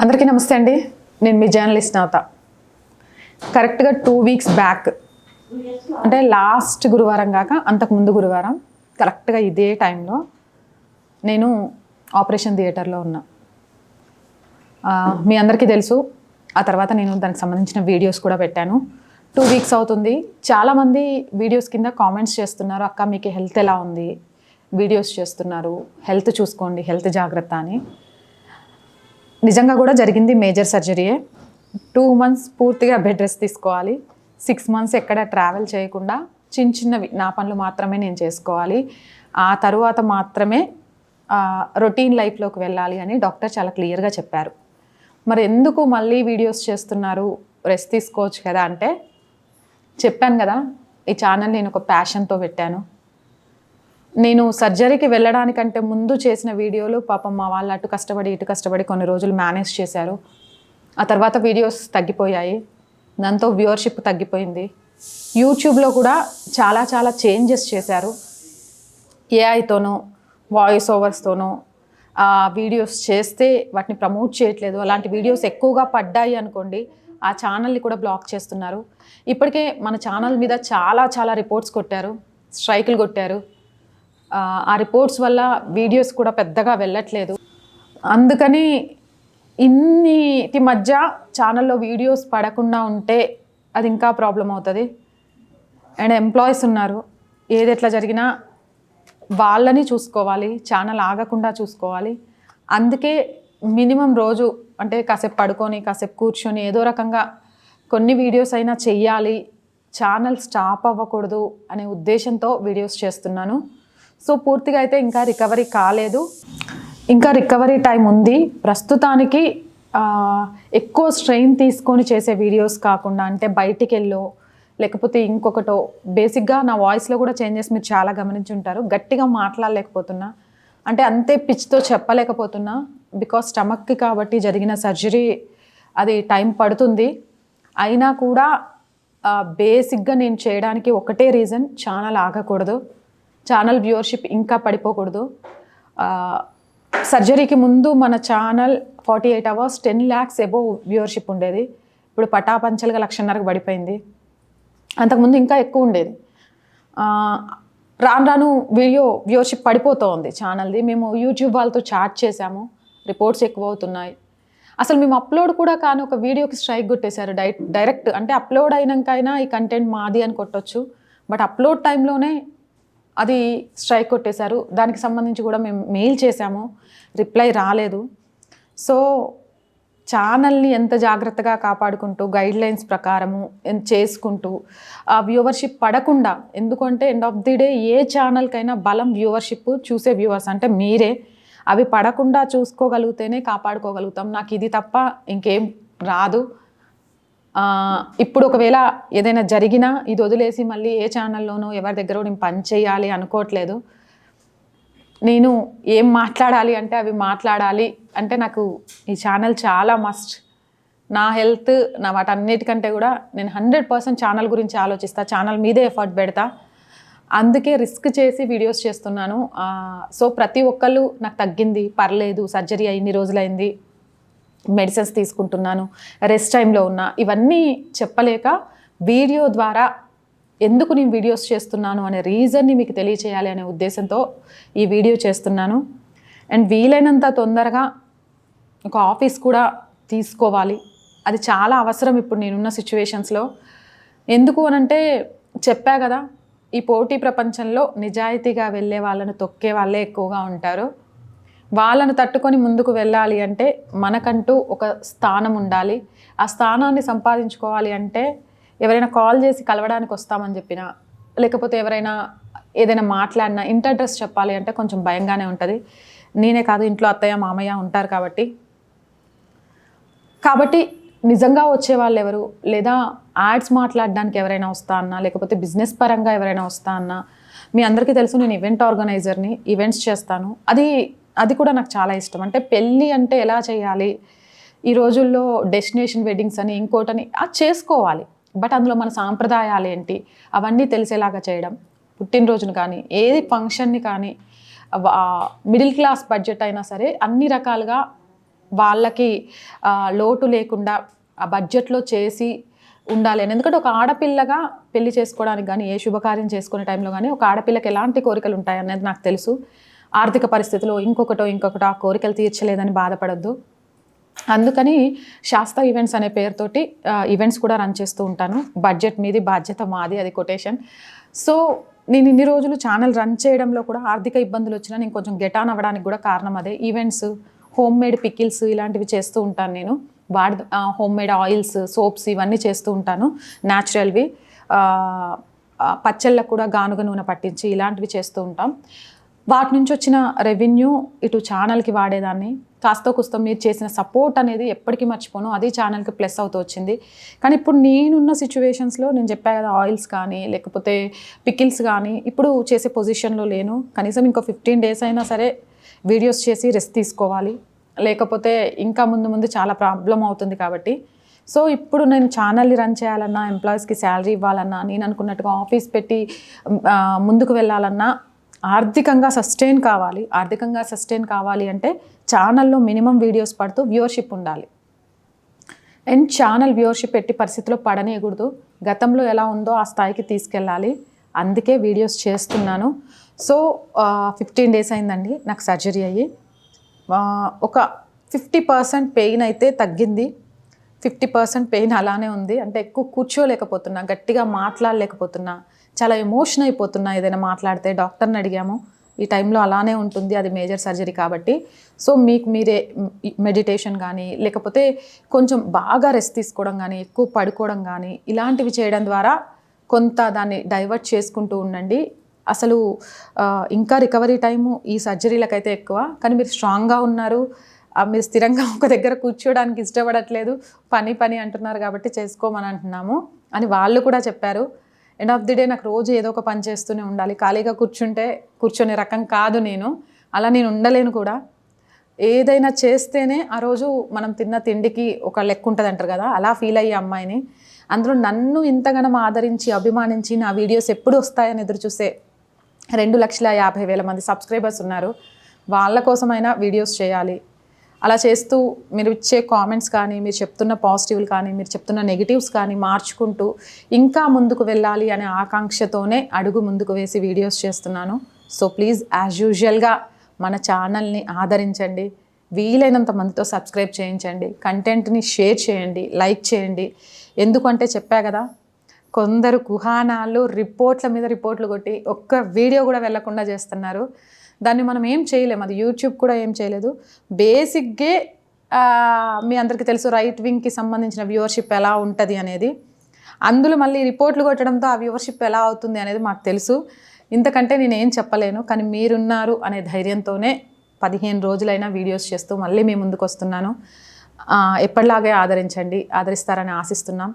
అందరికీ నమస్తే అండి. నేను మీ జర్నలిస్ట్ నాత. కరెక్ట్గా టూ వీక్స్ బ్యాక్ అంటే లాస్ట్ గురువారం కాక అంతకు ముందు గురువారం కరెక్ట్గా ఇదే టైంలో నేను ఆపరేషన్ థియేటర్లో ఉన్నా. మీ అందరికీ తెలుసు ఆ తర్వాత నేను దానికి సంబంధించిన వీడియోస్ కూడా పెట్టాను. టూ వీక్స్ అవుతుంది. చాలామంది వీడియోస్ కింద కామెంట్స్ చేస్తున్నారు అక్క మీకు హెల్త్ ఎలా ఉంది? వీడియోస్ చేస్తున్నారు. హెల్త్ చూసుకోండి హెల్త్ జాగ్రత్త అని. నిజంగా కూడా జరిగింది మేజర్ సర్జరీయే టూ మంత్స్ పూర్తిగా బెడ్ రెస్ట్ తీసుకోవాలి. సిక్స్ మంత్స్ ఎక్కడ ట్రావెల్ చేయకుండా చిన్న చిన్నవి నా పనులు మాత్రమే నేను చేసుకోవాలి. ఆ తరువాత మాత్రమే రొటీన్ లైఫ్లోకి వెళ్ళాలి అని డాక్టర్ చాలా క్లియర్గా చెప్పారు. మరి ఎందుకు మళ్ళీ వీడియోస్ చేస్తున్నారు? రెస్ట్ తీసుకోవచ్చు కదా అంటే చెప్పాను కదా ఈ ఛానల్ నేను ఒక ప్యాషన్తో పెట్టాను. నేను సర్జరీకి వెళ్ళడానికంటే ముందు చేసిన వీడియోలు పాపం మా వాళ్ళు అటు కష్టపడి ఇటు కష్టపడి కొన్ని రోజులు మేనేజ్ చేశారు. ఆ తర్వాత వీడియోస్ తగ్గిపోయాయి. దాంతో వ్యూవర్షిప్ తగ్గిపోయింది. యూట్యూబ్లో కూడా చాలా చాలా చేంజెస్ చేశారు. ఏఐతోనో వాయిస్ ఓవర్స్తోనో ఆ వీడియోస్ చేస్తే వాటిని ప్రమోట్ చేయట్లేదు. అలాంటి వీడియోస్ ఎక్కువగా పడ్డాయి అనుకోండి ఆ ఛానల్ని కూడా బ్లాక్ చేస్తున్నారు. ఇప్పటికే మన ఛానల్ మీద చాలా చాలా రిపోర్ట్స్ కొట్టారు. స్ట్రైకులు కొట్టారు. ఆ, రిపోర్ట్స్ వల్ల వీడియోస్ కూడా పెద్దగా వెళ్ళట్లేదు. అందుకని ఇన్నిటి మధ్య ఛానల్లో వీడియోస్ పడకుండా ఉంటే అది ఇంకా ప్రాబ్లం అవుతుంది. అండ్ ఎంప్లాయీస్ ఉన్నారు. ఏది ఎట్లా జరిగినా వాళ్ళని చూసుకోవాలి ఛానల్ ఆగకుండా చూసుకోవాలి. అందుకే మినిమం రోజు అంటే కాసేపు పడుకొని కాసేపు కూర్చొని ఏదో రకంగా కొన్ని వీడియోస్ అయినా చెయ్యాలి. ఛానల్ స్టాప్ అవ్వకూడదు అనే ఉద్దేశంతో వీడియోస్ చేస్తున్నాను. సో పూర్తిగా అయితే ఇంకా రికవరీ కాలేదు. ఇంకా రికవరీ టైం ఉంది. ప్రస్తుతానికి ఎక్కువ స్ట్రెయిన్ తీసుకొని చేసే వీడియోస్ కాకుండా అంటే బయటికి వెళ్ళో లేకపోతే ఇంకొకటో బేసిక్గా నా వాయిస్లో కూడా చేంజెస్ మీరు చాలా గమనించి ఉంటారు గట్టిగా మాట్లాడలేకపోతున్నా. అంటే అంతే పిచ్తో చెప్పలేకపోతున్నా. బికాస్ స్టమక్కి కాబట్టి జరిగిన సర్జరీ అది టైం పడుతుంది. అయినా కూడా బేసిక్గా నేను చేయడానికి ఒకటే రీజన్ ఛానల్ ఆగకూడదు. ఛానల్ వ్యూవర్షిప్ ఇంకా పడిపోకూడదు. సర్జరీకి ముందు మన channel forty eight hours ten lakhs above viewership ఉండేది. ఇప్పుడు పటాపంచలుగా లక్షన్నరకు పడిపోయింది. అంతకుముందు ఇంకా ఎక్కువ ఉండేది. రాను రాను వీడియో వ్యూవర్షిప్ పడిపోతూ ఉంది ఛానల్ది. మేము యూట్యూబ్ వాళ్ళతో చాట్ చేశాము. రిపోర్ట్స్ ఎక్కువ అవుతున్నాయి అసలు మేము అప్లోడ్ కూడా కానీ ఒక వీడియోకి స్ట్రైక్ కొట్టేశారు. డై డైరెక్ట్ అంటే అప్లోడ్ అయినాకైనా ఈ కంటెంట్ మాది అని కొట్టొచ్చు. బట్ అప్లోడ్ టైంలోనే అది స్ట్రైక్ కొట్టేశారు. దానికి సంబంధించి కూడా మేము మెయిల్ చేశాము. రిప్లై రాలేదు. సో ఛానల్ని ఎంత జాగ్రత్తగా కాపాడుకుంటూ గైడ్ లైన్స్ ప్రకారము చేసుకుంటూ ఆ వ్యూవర్షిప్ పడకుండా ఎందుకంటే ఎండ్ ఆఫ్ ది డే ఏ ఛానల్కైనా బలం వ్యూవర్షిప్ చూసే వ్యూవర్స్ అంటే మీరే. అవి పడకుండా చూసుకోగలిగితేనే కాపాడుకోగలుగుతాం. నాకు ఇది తప్ప ఇంకేం రాదు. ఇప్పుడు ఒకవేళ ఏదైనా జరిగినా ఇది వదిలేసి మళ్ళీ ఏ ఛానల్లోనో ఎవరి దగ్గర నేను పనిచేయాలి అనుకోవట్లేదు. నేను ఏం మాట్లాడాలి అంటే అవి మాట్లాడాలి అంటే నాకు ఈ ఛానల్ చాలా మస్ట్ నా హెల్త్ నా వాటన్నిటికంటే కూడా నేను హండ్రెడ్ పర్సెంట్ ఛానల్ గురించి ఆలోచిస్తా ఛానల్ మీదే ఎఫర్ట్ పెడతా. అందుకే రిస్క్ చేసి వీడియోస్ చేస్తున్నాను. సో ప్రతి ఒక్కళ్ళు నాకు తగ్గింది పర్లేదు సర్జరీ ఇన్ని రోజులైంది. మెడిసిన్స్ తీసుకుంటున్నాను రెస్ట్ టైంలో ఉన్నా ఇవన్నీ చెప్పలేక వీడియో ద్వారా ఎందుకు నేను వీడియోస్ చేస్తున్నాను అనే రీజన్ని మీకు తెలియచేయాలి అనే ఉద్దేశంతో ఈ వీడియో చేస్తున్నాను. అండ్ వీలైనంత తొందరగా ఒక ఆఫీస్ కూడా తీసుకోవాలి. అది చాలా అవసరం ఇప్పుడు నేనున్న సిచ్యువేషన్స్లో ఎందుకు అనంటే చెప్పా కదా ఈ పోటీ ప్రపంచంలో నిజాయితీగా వెళ్ళే వాళ్ళని తొక్కే వాళ్ళే ఎక్కువగా ఉంటారు. వాళ్ళను తట్టుకొని ముందుకు వెళ్ళాలి అంటే మనకంటూ ఒక స్థానం ఉండాలి. ఆ స్థానాన్ని సంపాదించుకోవాలి అంటే ఎవరైనా కాల్ చేసి కలవడానికి వస్తామని చెప్పినా లేకపోతే ఎవరైనా ఏదైనా మాట్లాడినా ఇంటర్ అడ్రస్ చెప్పాలి అంటే కొంచెం భయంగానే ఉంటుంది. నేనే కాదు ఇంట్లో అత్తయ్య మామయ్య ఉంటారు కాబట్టి. కాబట్టి నిజంగా వచ్చే వాళ్ళు ఎవరు? లేదా యాడ్స్ మాట్లాడడానికి ఎవరైనా వస్తా అన్నా లేకపోతే బిజినెస్ పరంగా ఎవరైనా వస్తా అన్నా మీ అందరికీ తెలుసు నేను ఈవెంట్ ఆర్గనైజర్ని ఈవెంట్స్ చేస్తాను. అది అది కూడా నాకు చాలా ఇష్టం. అంటే పెళ్ళి అంటే ఎలా చేయాలి? ఈ రోజుల్లో డెస్టినేషన్ వెడ్డింగ్స్ అని ఇంకోటని అది చేసుకోవాలి. బట్ అందులో మన సాంప్రదాయాలు ఏంటి? అవన్నీ తెలిసేలాగా చేయడం. పుట్టినరోజును కానీ ఏది ఫంక్షన్ని కానీ మిడిల్ క్లాస్ బడ్జెట్ అయినా సరే అన్ని రకాలుగా వాళ్ళకి లోటు లేకుండా ఆ బడ్జెట్లో చేసి ఉండాలి అని. ఎందుకంటే ఒక ఆడపిల్లగా పెళ్ళి చేసుకోవడానికి కానీ ఏ శుభకార్యం చేసుకునే టైంలో కానీ ఒక ఆడపిల్లకి ఎలాంటి కోరికలు ఉంటాయి అనేది నాకు తెలుసు. ఆర్థిక పరిస్థితిలో ఇంకొకటో ఇంకొకటో ఆ కోరికలు తీర్చలేదని బాధపడద్దు. అందుకని శాస్త్ర ఈవెంట్స్ అనే పేరుతోటి ఈవెంట్స్ కూడా రన్ చేస్తూ ఉంటాను. బడ్జెట్ మీది బాధ్యత మాది అది కొటేషన్. సో నేను ఇన్ని రోజులు ఛానల్ రన్ చేయడంలో కూడా ఆర్థిక ఇబ్బందులు వచ్చినా నేను కొంచెం గెటాన్ అవ్వడానికి కూడా కారణం అదే. ఈవెంట్స్ హోమ్ మేడ్ పికిల్స్ ఇలాంటివి చేస్తూ ఉంటాను నేను. వాడి హోమ్ మేడ్ ఆయిల్స్ సోప్స్ ఇవన్నీ చేస్తూ ఉంటాను. న్యాచురల్వి పచ్చళ్ళకు కూడా గానుగ నూనె పట్టించి ఇలాంటివి చేస్తూ ఉంటాం. వాటి నుంచి వచ్చిన రెవెన్యూ ఇటు ఛానల్కి వాడేదాన్ని. కాస్త కుస్తో మీరు చేసిన సపోర్ట్ అనేది ఎప్పటికీ మర్చిపోను. అది ఛానల్కి ప్లస్ అవుతూ వచ్చింది. కానీ ఇప్పుడు నేనున్న సిచ్యువేషన్స్లో నేను చెప్పా కదా ఆయిల్స్ కానీ లేకపోతే పికిల్స్ కానీ ఇప్పుడు చేసే పొజిషన్లో లేను. కనీసం ఇంకో ఫిఫ్టీన్ డేస్ అయినా సరే వీడియోస్ చేసి రెస్ట్ తీసుకోవాలి. లేకపోతే ఇంకా ముందు ముందు చాలా ప్రాబ్లం అవుతుంది కాబట్టి. సో ఇప్పుడు నేను ఛానల్ని రన్ చేయాలన్నా ఎంప్లాయీస్కి శాలరీ ఇవ్వాలన్నా నేను అనుకున్నట్టుగా ఆఫీస్ పెట్టి ముందుకు వెళ్ళాలన్నా ఆర్థికంగా సస్టైన్ కావాలి. ఆర్థికంగా సస్టైన్ కావాలి అంటే ఛానల్లో మినిమం వీడియోస్ పడుతూ వ్యూవర్షిప్ ఉండాలి. అండ్ ఛానల్ వ్యూవర్షిప్ ఎట్టి పరిస్థితిలో పడనేయకూడదు. గతంలో ఎలా ఉందో ఆ స్థాయికి తీసుకెళ్ళాలి. అందుకే వీడియోస్ చేస్తున్నాను. సో ఫిఫ్టీన్ డేస్ అయిందండి. నాకు సర్జరీ అయ్యి. ఒక ఫిఫ్టీ పర్సెంట్ పెయిన్ అయితే తగ్గింది. ఫిఫ్టీ పర్సెంట్ పెయిన్ అలానే ఉంది. అంటే ఎక్కువ కూర్చోలేకపోతున్నా గట్టిగా మాట్లాడలేకపోతున్నా. చాలా ఎమోషన్ అయిపోతున్నా ఏదైనా మాట్లాడితే. డాక్టర్ని అడిగాము ఈ టైంలో అలానే ఉంటుంది అది మేజర్ సర్జరీ కాబట్టి. సో మీకు మీరే మెడిటేషన్ కానీ లేకపోతే కొంచెం బాగా రెస్ట్ తీసుకోవడం కానీ ఎక్కువ పడుకోవడం కానీ ఇలాంటివి చేయడం ద్వారా కొంత దాన్ని డైవర్ట్ చేసుకుంటూ ఉండండి. అసలు ఇంకా రికవరీ టైము ఈ సర్జరీలకైతే ఎక్కువ. కానీ మీరు స్ట్రాంగ్గా ఉన్నారు. మీరు స్థిరంగా ఒక దగ్గర కూర్చోవడానికి ఇష్టపడట్లేదు. పని పని అంటున్నారు కాబట్టి చేసుకోమని అంటున్నాము అని వాళ్ళు కూడా చెప్పారు. ఎండ్ ఆఫ్ ది డే నాకు రోజు ఏదో ఒక పని చేస్తూనే ఉండాలి. ఖాళీగా కూర్చుంటే కూర్చొని రకం కాదు నేను. అలా నేను ఉండలేను కూడా. ఏదైనా చేస్తేనే ఆ రోజు మనం తిన్న తిండికి ఒక లెక్క ఉంటుంది అంటారు కదా అలా ఫీల్ అయ్యే అమ్మాయిని. అందులో నన్ను ఇంతగానం ఆదరించి అభిమానించి నా వీడియోస్ ఎప్పుడు వస్తాయని ఎదురు చూసే రెండు లక్షల యాభై వేల మంది సబ్స్క్రైబర్స్ ఉన్నారు. వాళ్ళ కోసమైనా వీడియోస్ చేయాలి. అలా చేస్తూ మీరు ఇచ్చే కామెంట్స్ కానీ మీరు చెప్తున్న పాజిటివ్లు కానీ మీరు చెప్తున్న నెగిటివ్స్ కానీ మార్చుకుంటూ ఇంకా ముందుకు వెళ్ళాలి అనే ఆకాంక్షతోనే అడుగు ముందుకు వేసి వీడియోస్ చేస్తున్నాను. సో ప్లీజ్ యాజ్ యూజువల్గా మన ఛానల్ని ఆదరించండి. వీలైనంత మందితో సబ్స్క్రైబ్ చేయించండి. కంటెంట్ని షేర్ చేయండి లైక్ చేయండి. ఎందుకంటే చెప్పా కదా కొందరు కుహానాలు రిపోర్ట్ల మీద రిపోర్ట్లు కొట్టి ఒక్క వీడియో కూడా వెళ్ళకుండా చేస్తున్నారు. దాన్ని మనం ఏం చేయలేము అది యూట్యూబ్ కూడా ఏం చేయలేదు. బేసిక్గే మీ అందరికీ తెలుసు రైట్ వింగ్కి సంబంధించిన వ్యూవర్షిప్ ఎలా ఉంటుంది అనేది. అందులో మళ్ళీ రిపోర్ట్లు కొట్టడంతో ఆ వ్యూవర్షిప్ ఎలా అవుతుంది అనేది మాకు తెలుసు. ఇంతకంటే నేను ఏం చెప్పలేను. కానీ మీరున్నారు అనే ధైర్యంతోనే పదిహేను రోజులైనా వీడియోస్ చేస్తూ మళ్ళీ మీ ముందుకు వస్తున్నాను. ఎప్పటిలాగే ఆదరించండి. ఆదరిస్తారని ఆశిస్తున్నాం.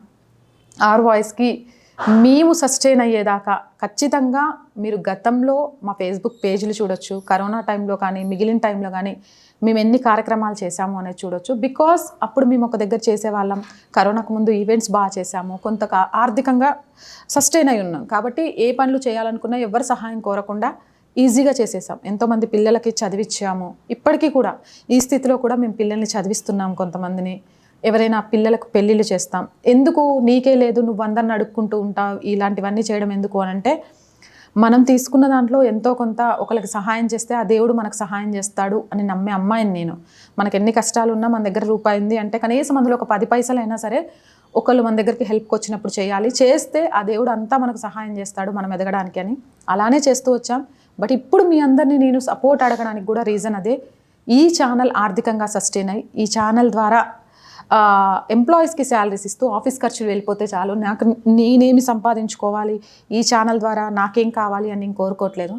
ఆర్ వాయిస్కి మేము సస్టైన్ అయ్యేదాకా ఖచ్చితంగా మీరు గతంలో మా ఫేస్బుక్ పేజీలు చూడొచ్చు కరోనా టైంలో కానీ మిగిలిన టైంలో కానీ మేము ఎన్ని కార్యక్రమాలు చేశాము అనేది చూడొచ్చు. బికాస్ అప్పుడు మేము ఒక దగ్గర చేసేవాళ్ళం. కరోనాకు ముందు ఈవెంట్స్ బాగా చేశాము. కొంత ఆర్థికంగా సస్టైన్ అయి ఉన్నాం. కాబట్టి ఏ పనులు చేయాలనుకున్నా ఎవరి సహాయం కోరకుండా ఈజీగా చేసేసాం. ఎంతోమంది పిల్లలకి చదివిచ్చాము. ఇప్పటికీ కూడా ఈ స్థితిలో కూడా మేము పిల్లల్ని చదివిస్తున్నాం కొంతమందిని. ఎవరైనా పిల్లలకు పెళ్ళిళ్ళు చేస్తాం. ఎందుకు? నీకే లేదు నువ్వు అందరిని అడుక్కుంటూ ఉంటావు ఇలాంటివన్నీ చేయడం ఎందుకు అని అంటే మనం తీసుకున్న దాంట్లో ఎంతో కొంత ఒకరికి సహాయం చేస్తే ఆ దేవుడు మనకు సహాయం చేస్తాడు అని నమ్మే అమ్మాయిని నేను. మనకు ఎన్ని కష్టాలు ఉన్నా మన దగ్గర రూపాయి ఉంది అంటే కనీసం అందులో ఒక పది పైసలు అయినా సరే ఒకళ్ళు మన దగ్గరికి హెల్ప్కి వచ్చినప్పుడు చేయాలి. చేస్తే ఆ దేవుడు అంతా మనకు సహాయం చేస్తాడు మనం ఎదగడానికి అని. అలానే చేస్తూ వచ్చాం. బట్ ఇప్పుడు మీ అందరినీ నేను సపోర్ట్ అడగడానికి కూడా రీజన్ అదే. ఈ ఛానల్ ఆర్థికంగా సస్టైన్ అయ్యి ఈ ఛానల్ ద్వారా ఎంప్లాయీస్కి శాలరీస్ ఇస్తూ ఆఫీస్ ఖర్చులు వెళ్ళిపోతే చాలు. నాకు నేనేమి సంపాదించుకోవాలి? ఈ ఛానల్ ద్వారా నాకేం కావాలి అని నేను కోరుకోవట్లేదు.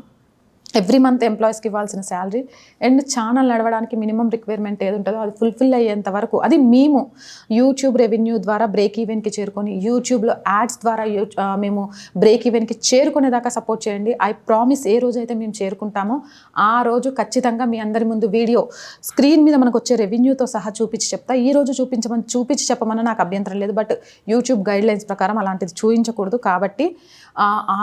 ఎవ్రీ మంత్ ఎంప్లాయీస్కి ఇవ్వాల్సిన శాలరీ అండ్ ఛానల్ నడవడానికి మినిమం రిక్వైర్మెంట్ ఏది ఉంటుందో అది ఫుల్ఫిల్ అయ్యేంత వరకు. అది మేము యూట్యూబ్ రెవెన్యూ ద్వారా బ్రేక్ ఈవెన్కి చేరుకొని యూట్యూబ్లో యాడ్స్ ద్వారా మేము బ్రేక్ ఈవెన్కి చేరుకునేదాకా సపోర్ట్ చేయండి. ఐ ప్రామిస్ ఏ రోజైతే మేము చేరుకుంటామో ఆ రోజు ఖచ్చితంగా మీ అందరి ముందు వీడియో స్క్రీన్ మీద మనకు వచ్చే రెవెన్యూతో సహా చూపించి చెప్తా. ఈ రోజు చూపించమని చూపించి చెప్పమని నాకు అభ్యంతరం లేదు. బట్ యూట్యూబ్ గైడ్ లైన్స్ ప్రకారం అలాంటిది చూపించకూడదు కాబట్టి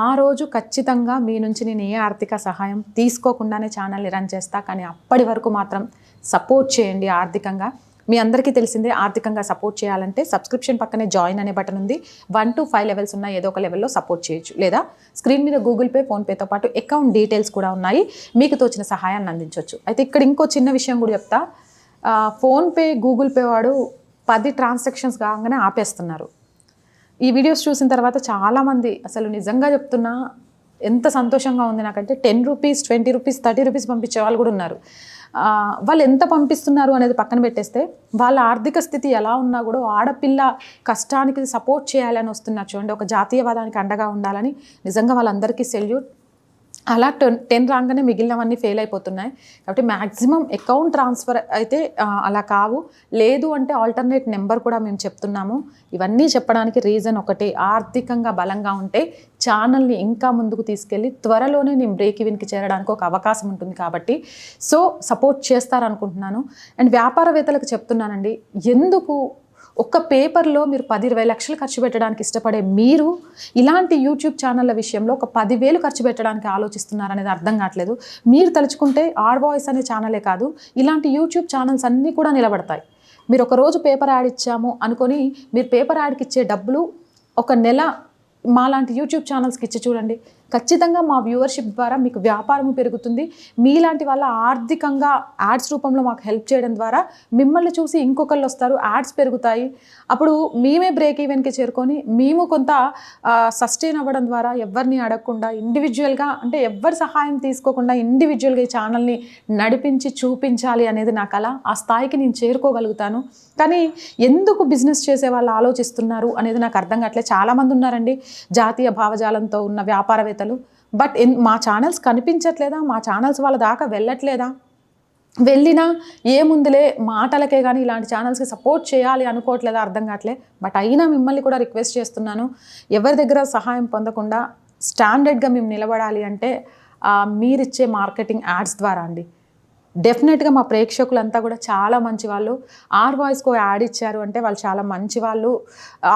ఆ రోజు ఖచ్చితంగా మీ నుంచి నేను ఏ ఆర్థిక సహాయం తీసుకోకుండానే ఛానల్ని రన్ చేస్తా కానీ అప్పటి వరకు మాత్రం సపోర్ట్ చేయండి ఆర్థికంగా. మీ అందరికీ తెలిసిందే ఆర్థికంగా సపోర్ట్ చేయాలంటే సబ్స్క్రిప్షన్ పక్కనే జాయిన్ అనే బటన్ ఉంది. వన్ టు ఫైవ్ లెవెల్స్ ఉన్న ఏదో ఒక లెవెల్లో సపోర్ట్ చేయొచ్చు. లేదా స్క్రీన్ మీద గూగుల్ పే ఫోన్పేతో పాటు అకౌంట్ డీటెయిల్స్ కూడా ఉన్నాయి. మీకు తోచిన సహాయాన్ని అందించవచ్చు అయితే ఇక్కడ ఇంకో చిన్న విషయం కూడా చెప్తా. ఫోన్పే గూగుల్ పే వాడు పది ట్రాన్సాక్షన్స్ కాగానే ఆపేస్తున్నారు. ఈ వీడియోస్ చూసిన తర్వాత చాలామంది అసలు నిజంగా చెప్తున్నా ఎంత సంతోషంగా ఉంది నాకంటే. Ten rupees twenty rupees thirty rupees పంపించే వాళ్ళు కూడా ఉన్నారు. వాళ్ళు ఎంత పంపిస్తున్నారు అనేది పక్కన పెట్టేస్తే వాళ్ళ ఆర్థిక స్థితి ఎలా ఉన్నా కూడా ఆడపిల్ల కష్టానికి సపోర్ట్ చేయాలని వస్తున్నారు చూడండి. ఒక జాతీయవాదానికి అండగా ఉండాలని నిజంగా వాళ్ళందరికీ సెల్యూట్ అలా టెన్ టెన్ రాగానే మిగిలినవన్నీ ఫెయిల్ అయిపోతున్నాయి. కాబట్టి మ్యాక్సిమం అకౌంట్ ట్రాన్స్ఫర్ అయితే అలా కావు. లేదు అంటే ఆల్టర్నేట్ నెంబర్ కూడా మేము చెప్తున్నాము. ఇవన్నీ చెప్పడానికి రీజన్ ఒకటే. ఆర్థికంగా బలంగా ఉంటే ఛానల్ని ఇంకా ముందుకు తీసుకెళ్ళి త్వరలోనే నేను బ్రేక్ ఈవెన్కి చేరడానికి ఒక అవకాశం ఉంటుంది కాబట్టి. సో సపోర్ట్ చేస్తారనుకుంటున్నాను. అండ్ వ్యాపారవేత్తలకు చెప్తున్నానండి ఎందుకు ఒక్క పేపర్లో మీరు పది ఇరవై లక్షలు ఖర్చు పెట్టడానికి ఇష్టపడే మీరు ఇలాంటి యూట్యూబ్ ఛానళ్ళ విషయంలో ఒక పదివేలు ఖర్చు పెట్టడానికి ఆలోచిస్తున్నారనేది అర్థం కావట్లేదు. మీరు తలుచుకుంటే ఆర్ వాయిస్ అనే ఛానలే కాదు ఇలాంటి యూట్యూబ్ ఛానల్స్ అన్నీ కూడా నిలబడతాయి. మీరు ఒక రోజు పేపర్ యాడ్ ఇచ్చాము అనుకొని మీరు పేపర్ యాడ్కి ఇచ్చే డబ్బులు ఒక నెల మాలాంటి యూట్యూబ్ ఛానల్స్కి ఇచ్చి చూడండి. ఖచ్చితంగా మా వ్యూవర్షిప్ ద్వారా మీకు వ్యాపారం పెరుగుతుంది. మీలాంటి వాళ్ళ ఆర్థికంగా యాడ్స్ రూపంలో మాకు హెల్ప్ చేయడం ద్వారా మిమ్మల్ని చూసి ఇంకొకళ్ళు వస్తారు యాడ్స్ పెరుగుతాయి. అప్పుడు మేమే బ్రేక్ ఈవెన్కి చేరుకొని మేము కొంత సస్టైన్ అవ్వడం ద్వారా ఎవరిని అడగకుండా ఇండివిజువల్గా అంటే ఎవరి సహాయం తీసుకోకుండా ఇండివిజువల్గా ఈ ఛానల్ని నడిపించి చూపించాలి అనేది నా కళ. ఆ స్థాయికి నేను చేరుకోగలుగుతాను. కానీ ఎందుకు బిజినెస్ చేసే వాళ్ళు ఆలోచిస్తున్నారు అనేది నాకు అర్థం కావట్లేదు చాలామంది ఉన్నారండి జాతీయ భావజాలంతో ఉన్న వ్యాపారవేత్తలు. బట్ ఎన్ మా ఛానల్స్ కనిపించట్లేదా? మా ఛానల్స్ వాళ్ళ దాకా వెళ్ళట్లేదా? వెళ్ళినా ఏముందిలే మాటలకే కానీ ఇలాంటి ఛానల్స్కి సపోర్ట్ చేయాలి అనుకోవట్లేదా? అర్థం కావట్లే. బట్ అయినా మిమ్మల్ని కూడా రిక్వెస్ట్ చేస్తున్నాను. ఎవరి దగ్గర సహాయం పొందకుండా స్టాండర్డ్గా మేము నిలబడాలి అంటే మీరిచ్చే మార్కెటింగ్ యాడ్స్ ద్వారా అండి. డెఫినెట్గా మా ప్రేక్షకులంతా కూడా చాలా మంచి వాళ్ళు ఆర్ వాయిస్కు యాడ్ ఇచ్చారు అంటే వాళ్ళు చాలా మంచి వాళ్ళు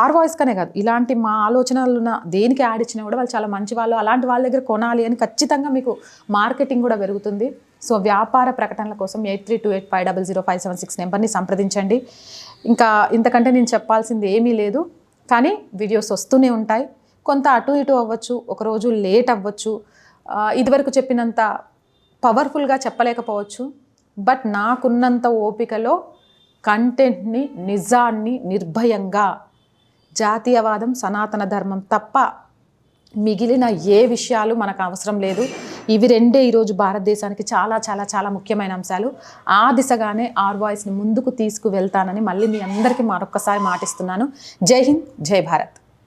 ఆర్ వాయిస్కనే కాదు ఇలాంటి మా ఆలోచనలు ఉన్న దేనికి యాడ్ ఇచ్చినా కూడా వాళ్ళు చాలా మంచి వాళ్ళు అలాంటి వాళ్ళ దగ్గర కొనాలి అని ఖచ్చితంగా మీకు మార్కెటింగ్ కూడా పెరుగుతుంది. సో వ్యాపార ప్రకటనల కోసం eight three two eight five double zero five seven six నెంబర్ని సంప్రదించండి. ఇంకా ఇంతకంటే నేను చెప్పాల్సింది ఏమీ లేదు. కానీ వీడియోస్ వస్తూనే ఉంటాయి. కొంత అటు ఇటు అవ్వచ్చు ఒకరోజు లేట్ అవ్వచ్చు. ఇదివరకు చెప్పినంత పవర్ఫుల్గా చెప్పలేకపోవచ్చు. బట్ నాకున్నంత ఓపికలో కంటెంట్ని నిజాన్ని నిర్భయంగా జాతీయవాదం సనాతన ధర్మం తప్ప మిగిలిన ఏ విషయాలు మనకు అవసరం లేదు. ఇవి రెండే ఈరోజు భారతదేశానికి చాలా చాలా చాలా ముఖ్యమైన అంశాలు. ఆ దిశగానే ఆర్ వాయిస్ని ముందుకు తీసుకువెళ్తానని మళ్ళీ మీ అందరికీ మరొక్కసారి మాటిస్తున్నాను. జై హింద్ జై భారత్.